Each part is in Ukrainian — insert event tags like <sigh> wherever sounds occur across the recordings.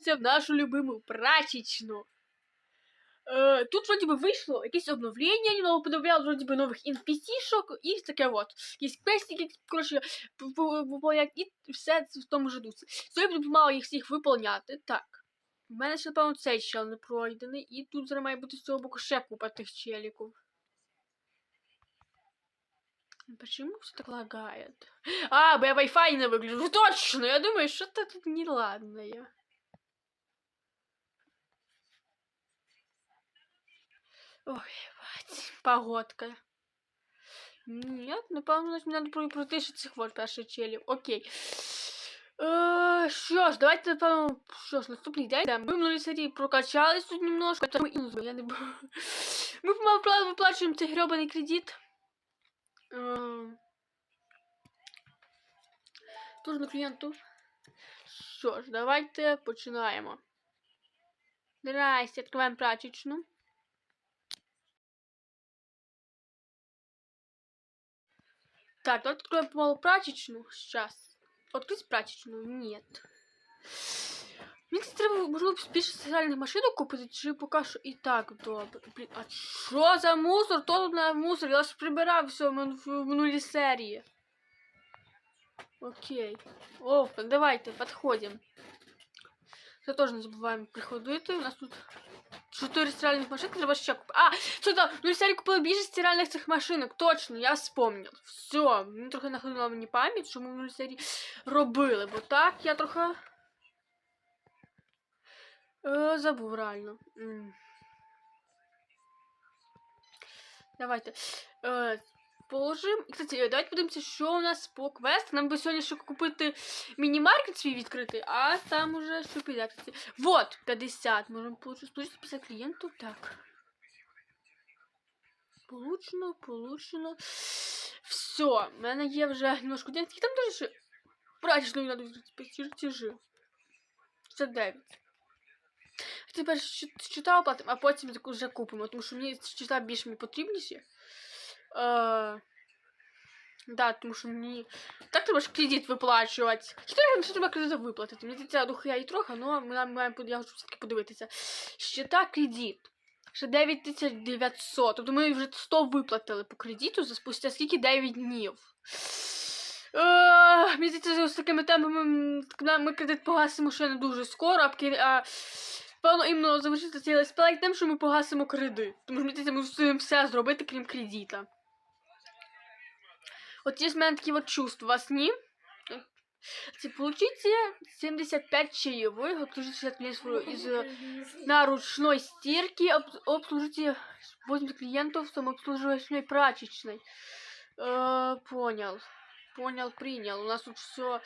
Це в нашу любиму прачечну. Е, тут вроді би вийшло якесь обновлення, нового подобрали вроді би нових NPC-шок і таке от. Якісь квестики, коротше, і все в тому ж дусі. Сьогодні буду мало їх всіх виповняти. Так. У мене ще, напевно, цей чел не пройдений, і тут зараз має бути з цього боку ще купа тих челіків. Почему все так лагает? А, бо я Wi-Fi не выгляжу. Точно! Я думаю, что-то тут неладное. Ой, бать, <laughs> погодка. Нет, напевно, значить, мені треба ще цих вот перших челів. Окей. Е, що ж, давайте, напевно, що ж, наступний день. Ми в серії прокачались тут немножко, тому і ну, я не. Ми помало виплачуємо цей гребаний кредит. Е, Тож на клієнту. Що ж, давайте починаємо. Здрасте, відкриваємо прачечну. Так, давайте откроем помалу прачечну. Сейчас. Открыть прачечную? Нет. Мені кстати, треба, можливо, більше стиральних машинок купити, чи поки що і так добре. Блін, а що за мусор? То тут на мусор? Я ж прибирав все в мин- в минулій серії. Окей. О, давайте, підходимо. Це теж не забуваємо приходити. У нас тут чотири стиральних машинки, треба ще купити. А, сюди, ну серії купили більше стиральних цих машинок. Точно, я вспомнив. Все, мені трохи нахилила мені пам'ять, що ми в минулій робили, бо так я трохи. Е, забув реально. Давайте. Е, положимо. Кстати, е, давайте подивимося, що у нас по квесту. Нам би сьогодні ще купити міні-маркет свій відкрити, а там уже що піде. Вот, 50. Можемо получити 150 клієнтів. Так. Получено, получено. Все, в мене є вже немножко денег. Там дуже ще прачечною треба чертежі. Це 9. Тепер читав платимо, а потім вже купимо, тому що мені чита більш мені потрібніші. Е, да, тому що мені. Так треба ж кредит виплачувати. Що що треба кредит виплатити? Мені це дохуя і трохи, але ми маємо я хочу все-таки подивитися. Щита кредит. Ще 9900. Тобто ми вже 100 виплатили по кредиту за спустя скільки 9 днів. Е, Мені здається, з такими темпами ми кредит погасимо ще не дуже скоро, а, а певно іменно завершити цей летсплей тим, що ми погасимо кредит. Тому що мені здається, ми мусимо все зробити, крім кредита. От є в мене такі от чувства, у вас ні? Це получите 75 чаевых, обслужите 60 клиентов из э, на ручной стирке, об- обслужите 80 клиентов в самообслуживающей прачечной. Э, понял. Понял, принял. У нас тут все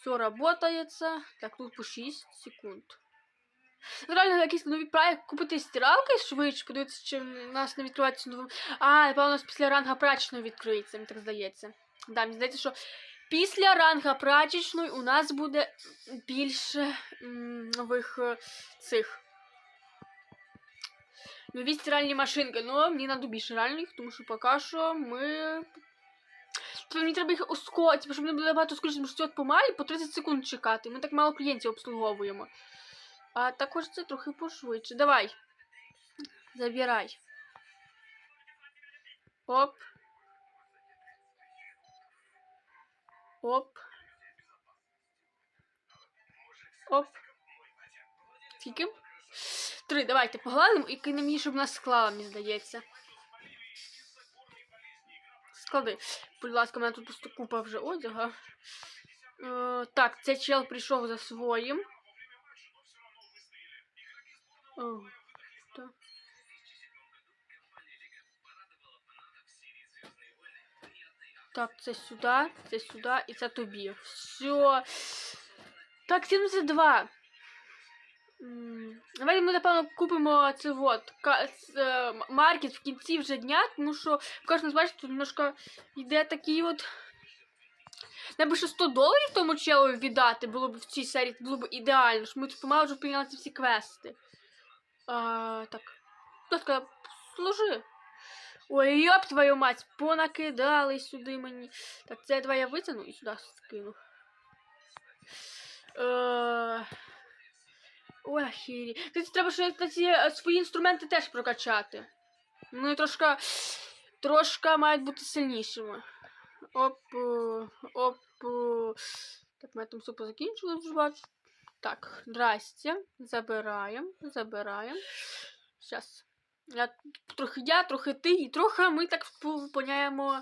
все работается. Так, тут по 6 секунд. Ну, реально, якісь нові правила купити стиралки швидше, подивитися, чи в нас не відкривається новим. А, напевно, у нас після ранга прачечної відкриється, мені так здається. Да, мені здається, що після ранга прачечної у нас буде більше нових е, цих. Нові стиральні машинки, ну мені треба більше реальних, тому що поки що ми. Тобто мені треба їх ускорити, типу, щоб не було багато скоріше, тому що це помалі по 30 секунд чекати. Ми так мало клієнтів обслуговуємо. А також це трохи пошвидше. Давай. Забирай. Оп. Оп. Оп. Скільки? Три, давайте погладимо і кинемо її, щоб нас склала, мені здається. Склади. Будь ласка, у мене тут просто купа вже одяга. Е, так, цей чел прийшов за своїм. О, так. Так, це сюди, це сюди і це тобі. Все. Так, 72. Давайте ми, напевно, купимо це вот, е, маркет в кінці вже дня, тому що кожен бачите, тут немножко йде такий от. Нам ще 100 доларів тому челу віддати було б в цій серії, було б ідеально, щоб ми тут помало вже прийняли ці всі квести. А, так. Хто служи. Ой, йоп твою мать, понакидали сюди мені. Так, це давай я витягну і сюди скину. Е... Ахірі. Кстати, треба ще кстати, е, свої інструменти теж прокачати. Вони трошки, трошки мають бути сильнішими. Оп, е, оп. е. Так, ми там все позакінчили вже бачу. Так, здрасте. Забираємо, забираємо. Зараз. Я, трохи я, трохи ти, і трохи ми так виповняємо.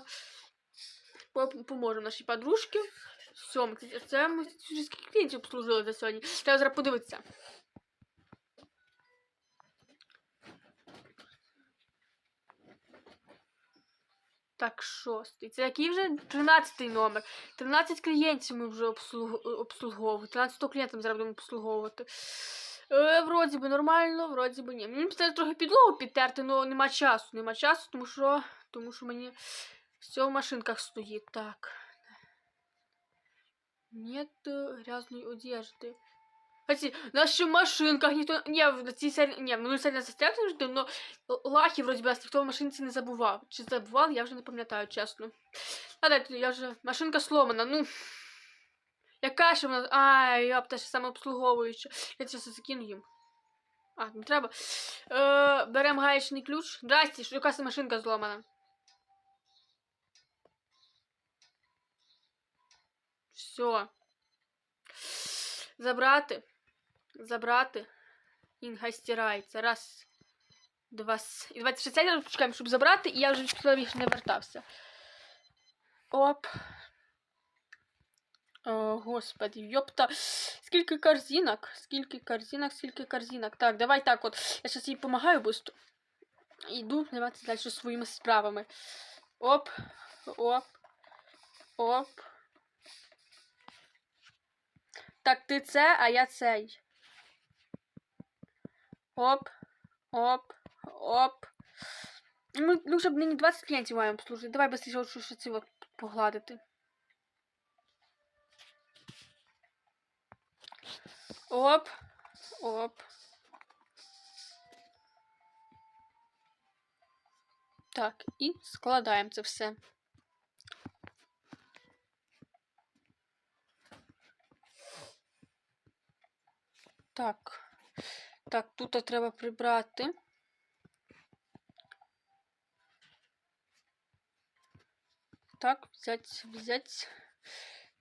Поможемо нашій подружці. Все, це ми скільки клієнтів обслужили за сьогодні. Треба зараз подивитися. Так, шостий. Це який вже 13 номер. 13 клієнтів ми вже обслуг... обслуговуємо. 13 клієнтів зараз будемо обслуговувати. Е, вроді би нормально, вроді би ні. Мені треба трохи підлогу підтерти, але нема часу. Нема часу, тому що, тому що мені все в машинках стоїть. Так. Нет грязной одежды. Кстати, в наших машинках ніхто... Ні, в цій серії... Ні, в минулій серії нас застряг завжди, но лахи, вроді би, ніхто в машинці не забував. Чи забував, я вже не пам'ятаю, чесно. А дайте, я вже... Машинка сломана, ну... Яка ж вона... Ай, йопта, ще самообслуговуюча. Я це все закину їм. А, не треба. Е, беремо гаечний ключ. Здрасте, що якась машинка зломана. Все. Забрати. Забрати. Інга стирається. Раз. Два. І давайте ще цей щоб забрати, і я вже більше не вертався. Оп. О, господи, йопта. Скільки корзинок, скільки корзинок, скільки корзинок. Так, давай так от. Я зараз їй допомагаю быстро. Іду займатися далі своїми справами. Оп, оп, оп. Так, ти це, а я цей. Оп, оп, оп. Ми, ну, щоб нині 20 клієнтів маємо обслужити. Давай що, що ці от погладити. Оп, оп. Так, і складаємо це все. Так. Так, тут треба прибрати. Так, взять, взять.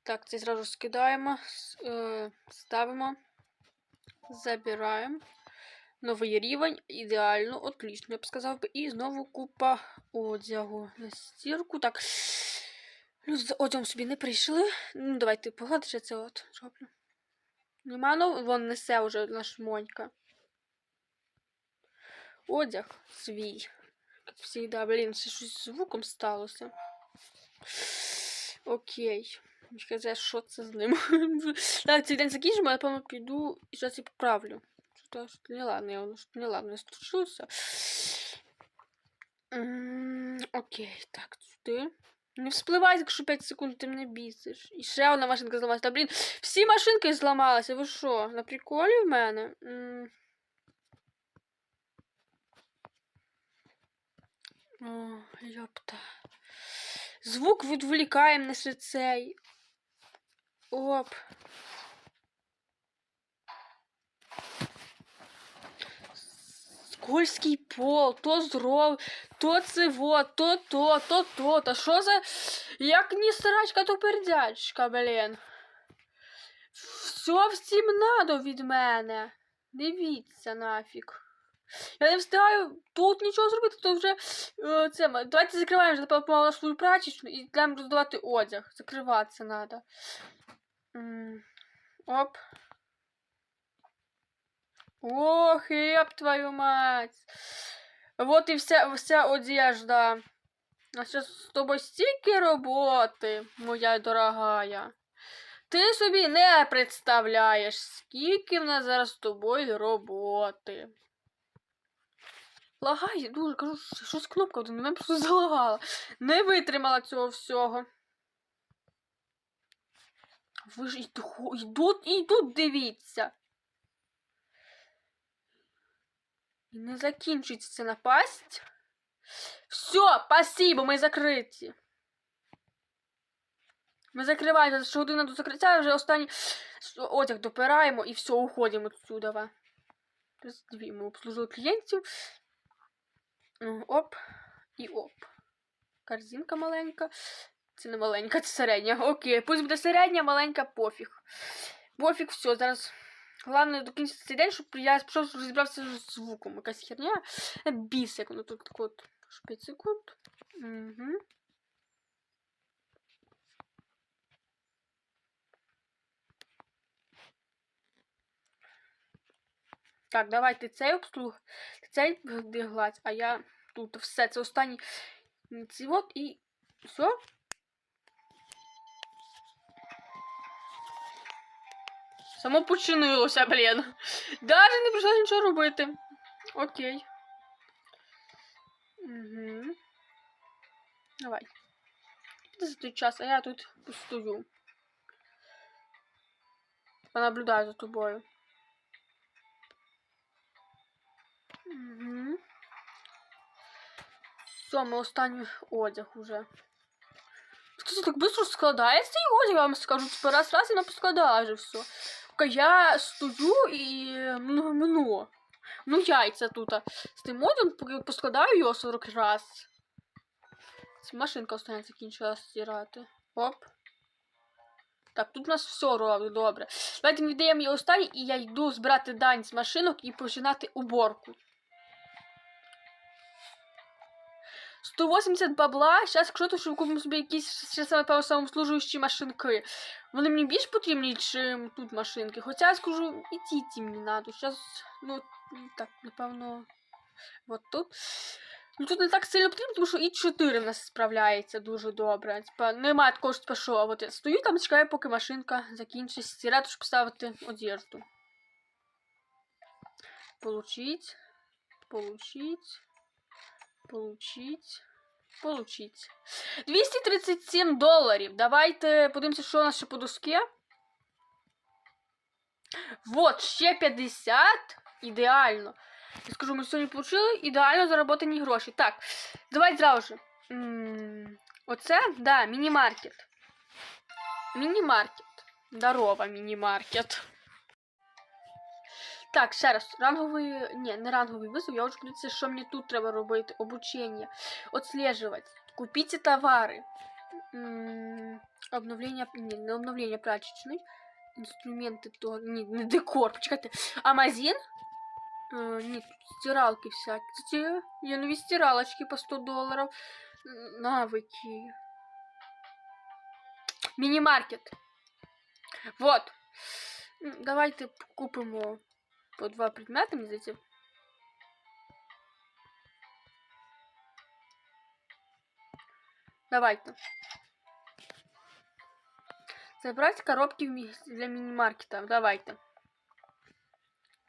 Так, це зразу скидаємо, е, ставимо, забираємо. Новий рівень, ідеально, отлично, я б сказав би. І знову купа одягу на стірку. Так. Люди за одягом собі не прийшли. Ну, давайте погладиш я це от роблю. Нема, ну вон несе вже наш Монька. Одяг свій. Як завжди, блін, ще щось звуком сталося. Окей. Казати, що це з ним. <laughs> так, цей день закінчимо, я, напевно, піду і зараз і поправлю. Що що не ладно, я воно не ладно, случилося. Окей, так, сюди. Не вспливай, якщо 5 секунд ти мене бісиш. І ще одна машинка зламалася. Та блін, всі машинки зламалися. Ви що? На приколі в мене? М. О, йопта. Звук відволікаємо на цей. Оп. Скользький пол, то зров, то циво, то то, то то. Та що за. Як ні срачка, то пердячка, блін. Все всім надо від мене. Дивіться нафіг. Я не встигаю тут нічого зробити, то вже е, це. Давайте закриваємо вже помалу свою прачечну і йдемо роздавати одяг. Закриватися треба. Оп. Ох, еб твою мать. Вот і вся, вся одежда. А зараз з тобою стільки роботи, моя дорогая. Ти собі не представляєш, скільки в нас зараз з тобою роботи. Лагає дуже, кажу, що- щось кнопка один, мене просто <laughs> залагала. Не витримала цього всього. Ви ж йду- йдуть, йдуть, дивіться. І не закінчиться ця напасть. Все, спасибо, ми закриті. Ми закриваємо, що година до закриття, вже останній одяг допираємо і все, уходимо отсюда. 32 ми обслужили клієнтів. Оп і оп. Корзинка маленька. Це не маленька, це середня. Окей, пусть буде середня, маленька, пофіг. Пофіг, все, зараз. Головне до кінця цей день, щоб я пішов розібрався з звуком. Якась херня. Біс, як воно тут так от. 5 секунд. Угу. Так, давайте цей обслуг, цей гладь, а я тут все. Це останній ці от і все. Само починилося, блін. Даже не прийшлося нічого робити. Окей. Угу. Давай. Іди за той час, а я тут постою. Понаблюдаю за тобою. Угу. Все, ми останній одяг уже. Це так швидко складає цей одяг, я вам скажу, типа раз раз і на поскладає вже все. Я стою і ну, ну, ну яйця тут. З тим одягом, поскладаю його 40 раз. Машинка останнє закінчила стирати. Оп. Так, тут у нас все робить добре. Давайте віддаємо її останній, і я йду збирати дань з машинок і починати уборку. 180 бабла. Зараз, якщо то, купимо собі якісь ще саме самослужуючі машинки. Вони мені більш потрібні, ніж тут машинки. Хоча я скажу, і ті ті мені надо. Зараз, ну, так, напевно, от тут. Ну тут не так сильно потрібно, тому що і 4 в нас справляється дуже добре. Типа, немає такого, що що от я стою там, чекаю, поки машинка закінчить стирати, щоб поставити одежду. Получить. Получить. Получить. Получить. 237 доларів. Давайте подивимося, що у нас ще по доскі. Вот, ще 50. Ідеально. Я скажу, ми сьогодні отримали ідеально заработані гроші. Так, давайте зразу же. Оце, да, міні-маркет. Міні-маркет. Здорово, міні-маркет. Так, ще раз, ранговий. Ні, не ранговий визов. Я вже подивитися, що мені тут треба робити. Обучення. Отслеживать. Купіть товари. М, Обновлення. Ні, не обновлення прачечної. Інструменти то. Ні, не декор. Почекайте. Амазин. Е, ні, тут стиралки всякі. Кстати, є нові стиралочки по 100 доларів. Н- Навики. Міні-маркет. Вот. М, Давайте купимо по два предмети, мені здається. Давайте. Забрать коробки для міні-маркета. Давайте.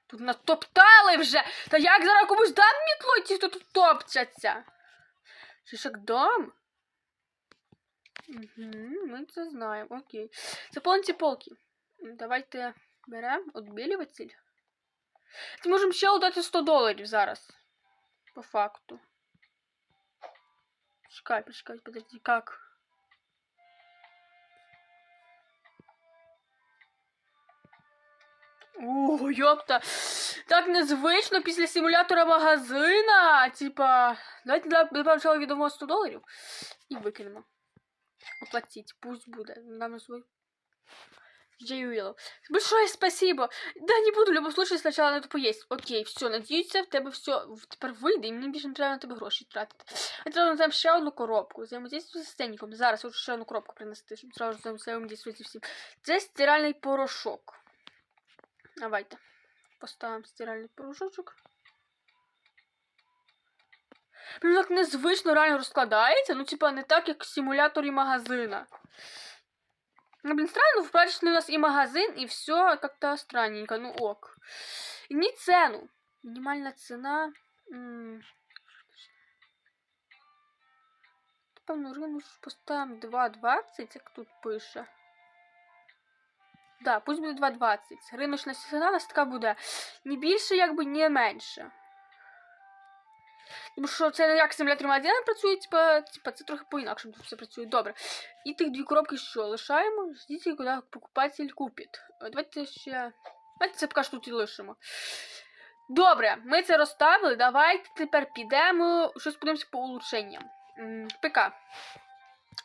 Тут натоптали вже! Та як зараз комусь дам мітло, ті, тут топчаться? Як дам? Угу, ми це знаємо, окей. Заповнити полки. Давайте беремо отбілюватель. Це можемо ще дати 100 доларів зараз. По факту. Чекай, почекай, подожди, как? О, йопта. Так незвично після симулятора магазина. Типа, давайте першого відомо 100 доларів і викинемо. Оплатіть, пусть буде. Нам свой. Джей Большое спасибо. Да, не буду, в любом случае, сначала надо поесть. Окей, все, надіюся, в тебе все тепер вийде, і мені більше не на тебе гроші тратити. А треба там ще одну коробку. Взаємодействую з стенником. Зараз хочу ще одну коробку принести, щоб зразу взаємодействувати всім. Це стиральний порошок. Давайте. Поставимо стиральний порошочок. Блін, так незвично реально розкладається. Ну, типа, не так, як в симуляторі магазина. Ну, блин, странно, в прачечной у нас и магазин, и все как-то странненько. Ну ок. Не цену. Минимальная цена. Певно, ринок поставимо 2,20, як тут пише. Да, пусть буде 2,20. Риночна ціна у нас така буде не більше, якби не менше. Тому що це не як симулятор магазина працює, типа, типа це трохи по-інакшому тут все працює. Добре. І тих дві коробки що лишаємо? Ждіть, коли покупатель купить. Е, Давайте ще. Давайте це поки тут і лишимо. Добре, ми це розставили. Давайте тепер підемо. Щось подивимося по улучшенням. ПК.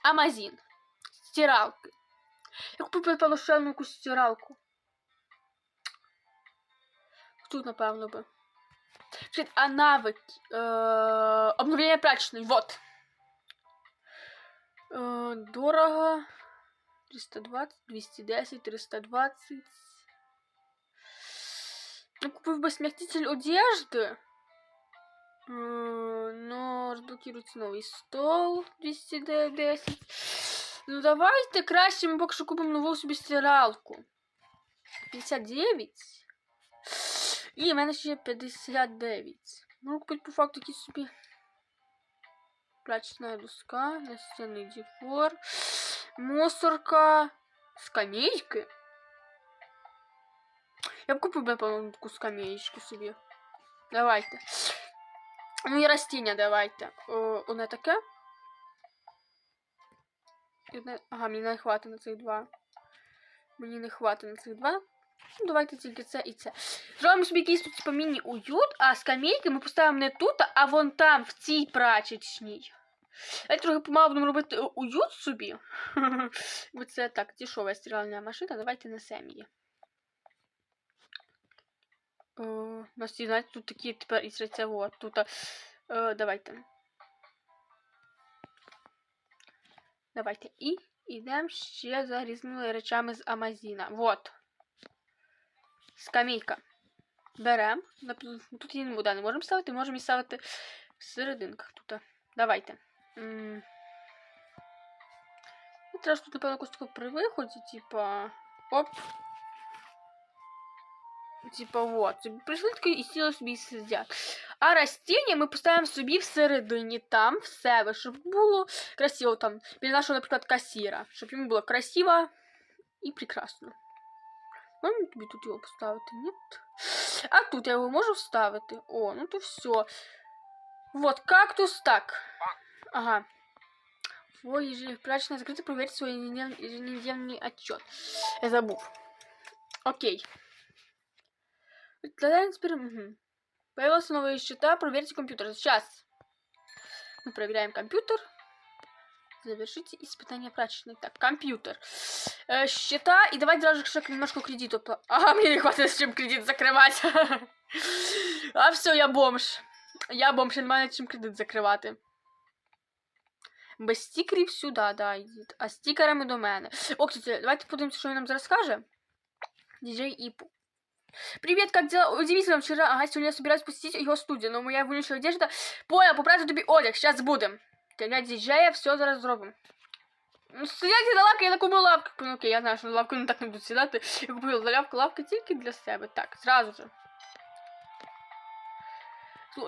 Амазін. Стиралки. Я купив, напевно, якусь стиралку. Тут, напевно, би. Чекайте, А навики. Е, обновлення прачечної. Вот. Е, дорого. 320, 210, 320. Я купив би смягчитель одежды. Э, Но разблокируется новый стол 210. Ну давайте краще ми поки що купимо нову собі стиралку. 59. І в мене ще 59. Ну, купити по факту якісь собі. Прачечная доска, настенний декор, мусорка, скамейки. Я б купив, напевно, таку скамеечку собі. Давайте. Ну і растіння давайте. О, одне таке. Одне... Ага, мені не хватить на цих два. Мені не хватить на цих два. Ну, давайте тільки це і це. Зробимо собі якийсь тут типу, міні-уют, а скамейки ми поставимо не тут, а вон там, в цій прачечній. Я трохи помало будемо робити е, уют собі. <laughs> Бо це так, дешова стиральна машина, давайте несемо її. Е, У нас є, знаєте, тут такі тепер і це от. Тут, е, давайте. Давайте. І йдемо ще за різними речами з Амазіна. Вот. Скамейка. Беремо. Тут її вода не можемо ставити, можемо її ставити в серединках тут. Давайте. Ну, Треба ж тут, напевно, якось тако при виході, типа. Оп. Типа вот. Прийшли таки і сіли собі сидять. А растіння ми поставимо собі всередині, там, в себе, щоб було красиво там. Біля нашого, наприклад, касіра. Щоб йому було красиво і прекрасно. Можемо тобі тут його поставити? Ні? А тут я його можу вставити? О, ну то все. Вот, кактус так. Ага. Ой, же прачечная закрыто проверить свой ежеднев- еженедельный отчет. Я забув. Окей. Тогда теперь... Угу. Появился новые счета, проверьте компьютер. Сейчас. Мы проверяем компьютер. Завершите испытание прачечной. Так, компьютер. Э, счета. И давайте даже шаг немножко кредиту. пла- <laughs> Ага, мне не хватает, с чем кредит закрывать. <laughs> А все, я бомж. Я бомж, я не маю над чим кредит закривати. Без стікерів сюди, да, йдіть. А стікерами до мене. О, кстати, давайте подивимося, що він нам зараз скаже. Діджей Іпу. Привет, как дела? Удивительно, вчера, ага, сегодня я собираюсь посетить его студию, но моя вонючая одежда... Понял, поправьте тобі одяг, сейчас будем. Для діджея все зараз зробимо. Ну, сидять на лавки, я на купив лавку. Ну, окей, я знаю, що на лавку не так не будуть сідати. Я купив залявку лавки тільки для себе. Так, зразу же.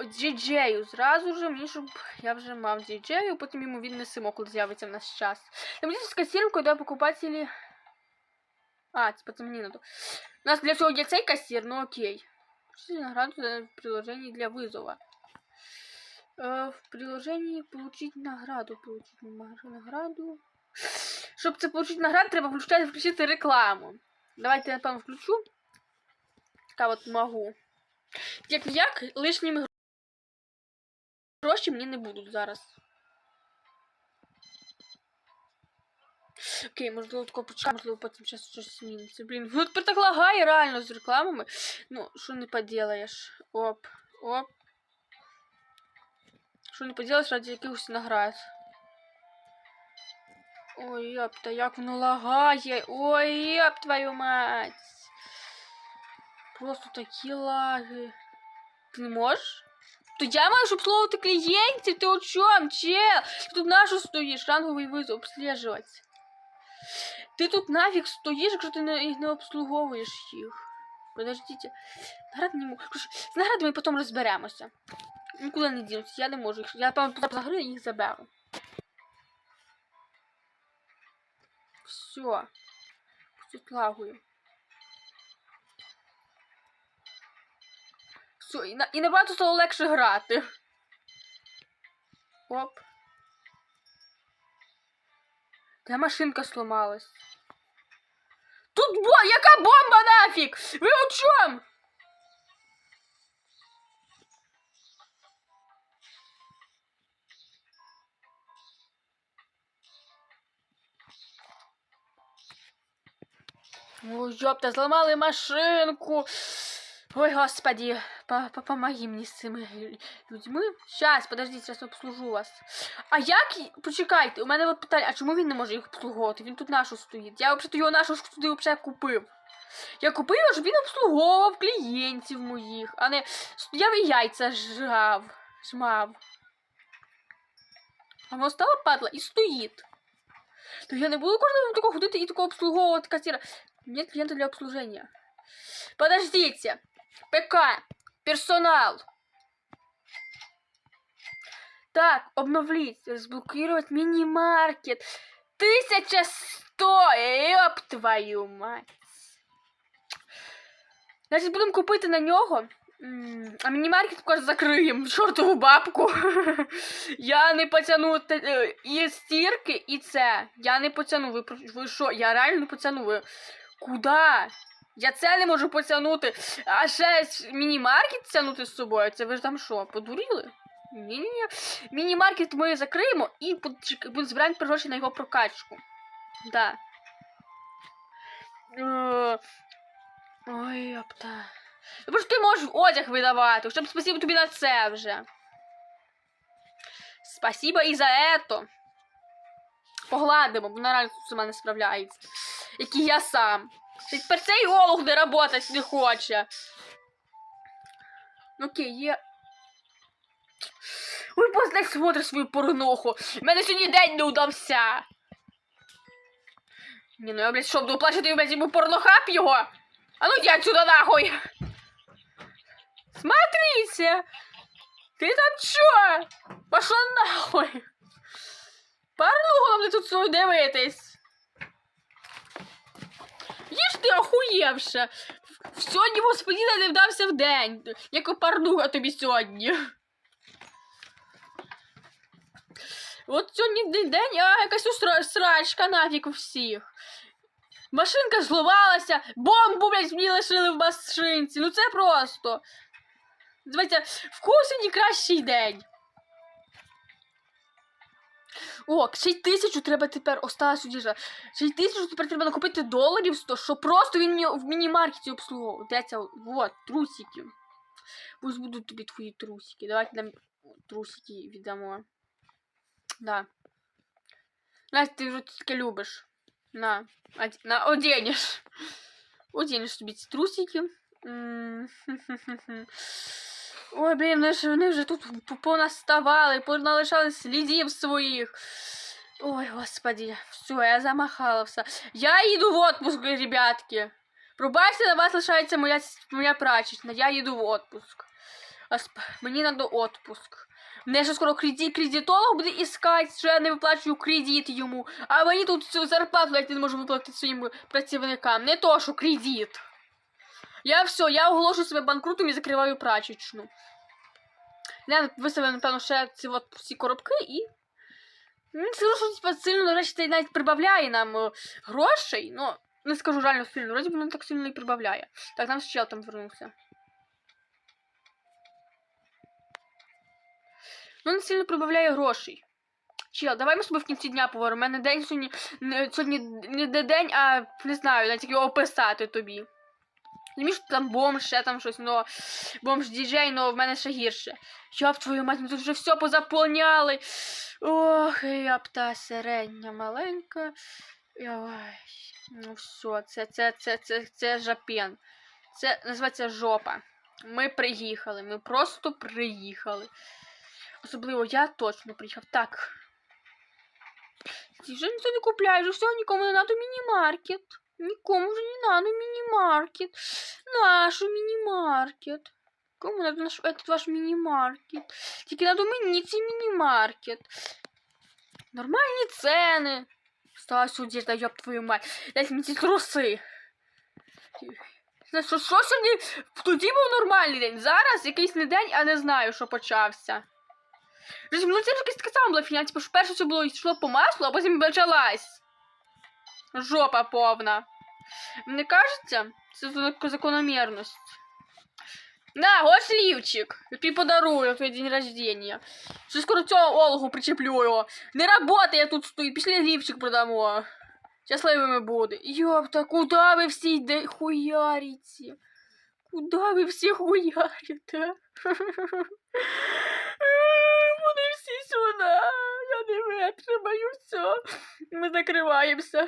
Діджею, зразу же, мені щоб я вже мав діджею, потім йому віднесемо, коли з'явиться в нас час. Там з касіром, коли покупателі... А, типа це мені надо. У нас для цього є цей кассир, ну окей. Награду за приложение для вызова. Э, в приложении получить награду. Получить награду. Щоб це получити награду, треба включати, включити рекламу. Давайте я напевно включу. Така от могу. Як як лишніми гроші мені не будуть зараз. Окей, можливо, тако почекати, можливо, потім зараз щось зміниться. Блін, ну тепер так лагає реально з рекламами. Ну, що не поділаєш. Оп, оп. Що не поділаєш раді якихось наград. Ой, ёпта, як воно лагає. Ой, ёп твою мать. Просто такі лаги. Ти не можеш? То я маю обслуговувати клієнтів, ти о чому, чел? Ти тут нашу стоїш, ранговий визов, обслежувати. Ти тут нафіг стоїш, якщо ти не, не обслуговуєш їх. Подождіть. Наград не можу. З наградами потім розберемося. Нікуди не дінуться, я не можу їх. Я там за гри їх заберу. Все. Тут лагую. Все, і, на, і набагато стало легше грати. Оп. Та машинка сломалась. Тут бо... Яка бомба нафіг? Ви о чому? Ой, ёпта, зламали машинку. Ой, господи, по- по- помоги мені з цими людьми. Щас, подождіть, зараз обслужу вас. А як? Почекайте, у мене от питання, а чому він не може їх обслуговувати? Він тут нашу стоїть. Я взагалі його нашу туди взагалі купив. Я купив його, щоб він обслуговував клієнтів моїх, а не стояв і яйця жав, жмав. А воно стало падла і стоїть. То я не буду кожного такого ходити і такого обслуговувати кассира. Нет клиента для обслужения. Подождите. ПК. Персонал. Так, обновить, разблокировать мини-маркет. 1100, ёб твою мать. Значить, будемо купити на нього. А міні-маркет також закриємо. Чортову бабку. <laughs> Я не потяну е, і стірки, і це. Я не потяну. Ви, що? Я реально не потяну. Ви куди? Я це не можу потягнути. А ще міні-маркет тягнути з собою. Це ви ж там що, подуріли? Ні-ні-ні. Міні-маркет ми закриємо і збирати гроші на його прокачку. Да. Е, Ой, ёпта. Ну, ж ти можеш одяг видавати, щоб спасибо тобі на це вже. Спасибо і за ето. Погладимо, бо вона реально сама не справляється. Як і я сам. Тепер цей олух не работать не хоче. Ну, Окей, є. Ой, поздай смотри свою порнуху. У мене сьогодні день не удався. Ні, ну я, блядь, що, буду плачити, блядь, йому порнохаб його? А ну иди отсюда нахуй! Смотрите! Ты там чё? Пошла нахуй! Порнуху нам тут свою дивитись! Ти охуєвша! Сьогодні господина не вдався в день, як порнуха тобі сьогодні. От сьогодні день, а якась устра- срачка нафіг у всіх. Машинка зловалася, бомбу, блядь, мені лишили в машинці. Ну це просто. Давайте, в сьогодні кращий день. О, ще й тисячу треба тепер осталось одіжа. Ще й тисячу тепер треба накупити доларів 100, що просто він мені в міні-маркеті обслуговував. Де? Вот, трусики. Пусть будуть тобі твої трусики. Давайте нам трусики віддамо. Да. Настя, ти вже таке любиш. На, на, оденешь. Оденешь собі ці трусики. <laughs> Ой, блін, вони вже тут понаставали, поналишали слідів своїх. Ой, господи, все, я замахала все. Я їду в отпуск, ребятки. Пробачте, на вас лишається моя, моя прачечна. Я їду в отпуск. Осп- Мені надо отпуск. Мене ще скоро кредит, кредитолог буде іскати, що я не виплачую кредит йому. А мені тут цю зарплату навіть не можу виплатити своїм працівникам. Не то, що кредит. Я все, я оголошую себе банкрутом і закриваю прачечну. Я виставив, напевно, ще ці от всі коробки і. Не скажу, що типа, сильно, до речі, це навіть прибавляє нам грошей, ну, не скажу реально сильно, вроді воно так сильно і прибавляє. Так, нам ще там вернувся. Ну, не сильно прибавляє грошей. Чел, давай ми тобою в кінці дня поговоримо. У мене день сьогодні. Сьогодні не день, а не знаю, навіть як його описати тобі. Розумієш, там бомж, ще там щось, но бомж діджей, но в мене ще гірше. Йоп, твою мать, ми тут вже все позаповняли. Ох, япта середня, маленька. Ой, ну все, це, це, це, це, це жапен. Це називається жопа. Ми приїхали, ми просто приїхали. Особливо я точно приїхав. Так. Ти вже ніхто не купляє, вже все, нікому не надо міні-маркет. Нікому вже не надо міні-маркет. Наш міні-маркет. Кому надо наш этот ваш міні-маркет? Тільки надо мені цей міні-маркет. Нормальні ціни. Сталась одежда, ёб твою мать. Дайте мені ці труси. Що, що сьогодні? Тоді був нормальний день. Зараз якийсь не день, а не знаю, що почався. Ну це ж якась така сама була фігня, типу, що перше це було йшло по маслу, а потім почалась. Жопа повна. Мені кажеться, це зак- закономірність. На, ось лівчик. Я тобі подарую твій день рождения. Що скоро цього ологу причеплю його. Не работає тут стоїть, пішли лівчик продамо. Щасливими буде. Йопта, куда ви всі йде хуярите? Куда ви всі хуярите? Вони всі сюди. Я не витримаю все. Ми закриваємося.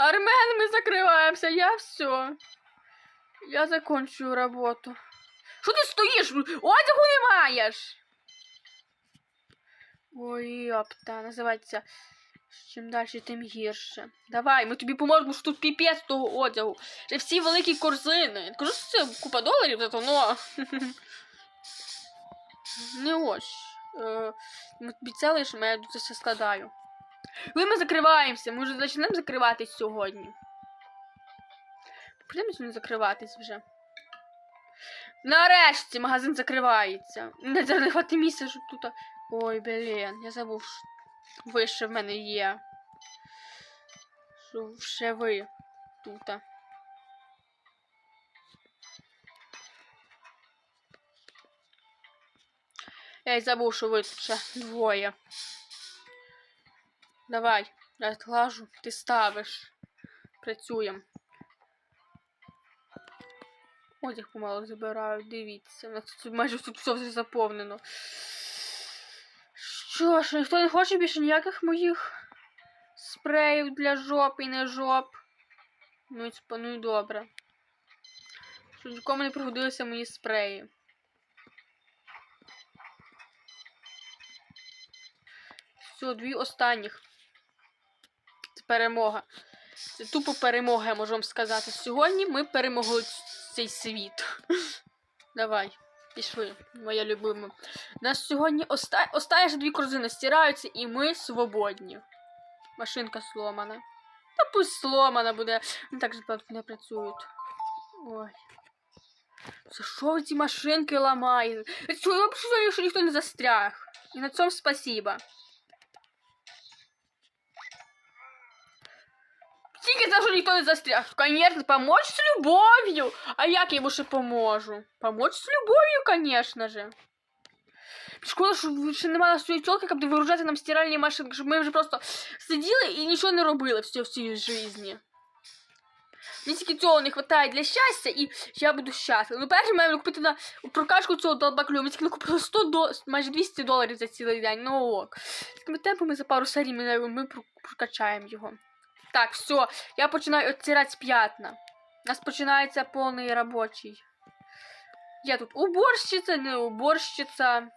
Армен, ми закриваємося. Я все. Я закончую роботу. Що ти стоїш? Одягу не маєш. Ой, йопта, називається. Чим далі, тим гірше. Давай, ми тобі поможемо, що тут піпець того одягу. Це всі великі корзини. Кажу, що це купа доларів, зато но. <laughs> Не ось. Е, Ми обіцяли, що я це все складаю. Коли ми закриваємося, ми вже почнемо закриватись сьогодні. Прийдемо сьогодні закриватись вже. Нарешті магазин закривається. Не зараз місця, щоб тут. Ой, блін, я забув. що Ви ще в мене є. Що ще ви тут. Я й забув, що ви ще двоє. Давай, я відглажу, ти ставиш. Працюємо. Одяг помалу забираю, дивіться. У нас тут майже тут все заповнено. Що ж, ніхто не хоче більше ніяких моїх спреїв для жоп і не жоп. Ну і ну і добре. Що нікому не пригодилися мої спреї. Все, дві останніх. Перемога. Це тупо перемога, я можу вам сказати. Сьогодні ми перемогли цей світ. <laughs> Давай, пішли, моя любима. Нас сьогодні оста... останні дві корзини стираються, і ми свободні. Машинка сломана. Та пусть сломана буде. Вони так же не працюють. Ой. За що ви ці машинки ламаєте? Що я що ніхто не застряг. І на цьому спасибо. Тільки за що ніхто не застряг. Конечно, помочь з любов'ю. А як я йому ще поможу? Помочь з любов'ю, конечно же. Шкода, що ще немає своєї тілки, як буде нам стиральні машинки, щоб ми вже просто сиділи і нічого не робили в цій, в цій житті. Мені тільки цього не вистачає для щастя, і я буду щаслива. Ну, перше, маємо купити на прокачку цього долбаклю. Ми тільки накупили 100 до... майже 200 доларів за цілий день. Ну ок. Такими темпами за пару серій ми, ми прокачаємо його. Так, все, я починаю оттирати п'ятна. У нас починається повний робочий. Я тут уборщиця, не уборщиця.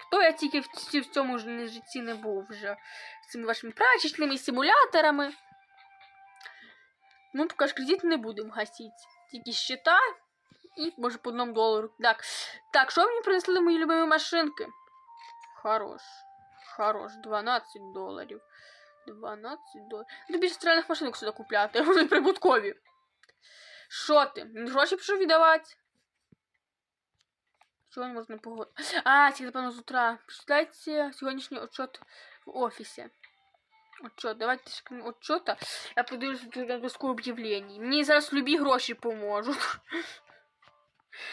Хто я тільки в, в цьому ж житті не був вже. З цими вашими прачечними симуляторами. Ми поки ж кредит не будемо гасити. Тільки щита і може по одному долару. Так, так, що мені принесли мої любимі машинки? Хорош. Хорош, 12 доларів. 12 доларів. Ну, більше стиральних машинок сюди купляти, <laughs> вони прибуткові. Що ти? Гроші пішов віддавати? Чого можна погодити? А, це, напевно, з утра. Представляєте сьогоднішній отчет в офісі. Отчет, давайте крім отчета. Я подивлюся на доску об'явлень. Мені зараз любі гроші поможуть. <laughs>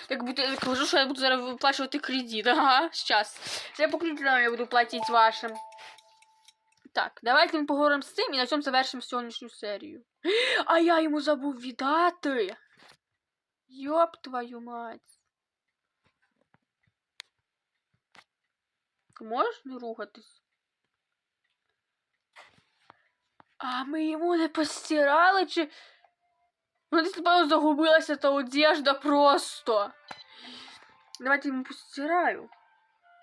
Так будто я кажу, що я буду зараз виплачувати кредит. Ага, щас. Це по кредитам я буду платити вашим. Так, давайте ми поговоримо з цим і на цьому завершимо сьогоднішню серію. <gasps> А я йому забув віддати. Йоп твою мать. Ти можеш не рухатись? А ми йому не постирали, чи. Ну, десь, напевно, загубилася та одежда просто. Давайте йому постираю.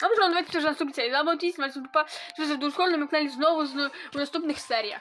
А можливо, давайте вже наступний серії. Або тісь, вас до школи на каналі знову з- наступних серіях.